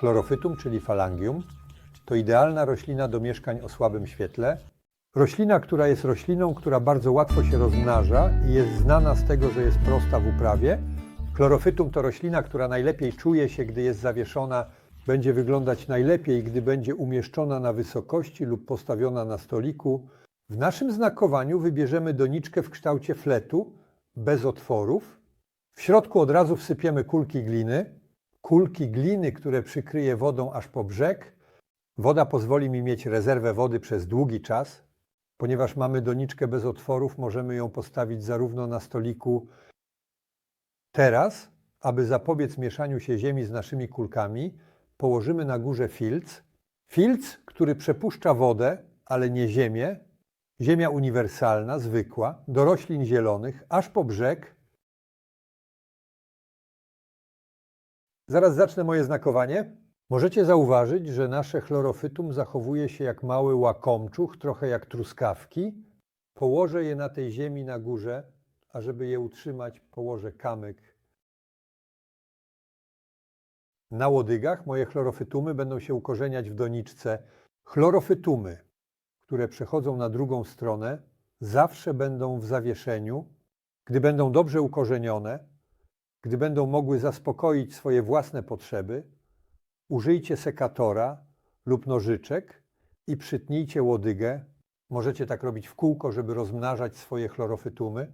Chlorofytum, czyli falangium, to idealna roślina do mieszkań o słabym świetle. Roślina, która jest rośliną, która bardzo łatwo się rozmnaża i jest znana z tego, że jest prosta w uprawie. Chlorofytum to roślina, która najlepiej czuje się, gdy jest zawieszona, będzie wyglądać najlepiej, gdy będzie umieszczona na wysokości lub postawiona na stoliku. W naszym znakowaniu wybierzemy doniczkę w kształcie fletu, bez otworów. W środku od razu wsypiemy kulki gliny. Kulki gliny, które przykryje wodą aż po brzeg. Woda pozwoli mi mieć rezerwę wody przez długi czas. Ponieważ mamy doniczkę bez otworów, możemy ją postawić zarówno na stoliku teraz, aby zapobiec mieszaniu się ziemi z naszymi kulkami, położymy na górze filc. Filc, który przepuszcza wodę, ale nie ziemię. Ziemia uniwersalna, zwykła, do roślin zielonych, aż po brzeg. Zaraz zacznę moje znakowanie. Możecie zauważyć, że nasze chlorofytum zachowuje się jak mały łakomczuch, trochę jak truskawki. Położę je na tej ziemi na górze, a żeby je utrzymać, położę kamyk. Na łodygach moje chlorofytumy będą się ukorzeniać w doniczce. Chlorofytumy, które przechodzą na drugą stronę, zawsze będą w zawieszeniu, gdy będą dobrze ukorzenione, gdy będą mogły zaspokoić swoje własne potrzeby, użyjcie sekatora lub nożyczek i przytnijcie łodygę. Możecie tak robić w kółko, żeby rozmnażać swoje chlorofytumy.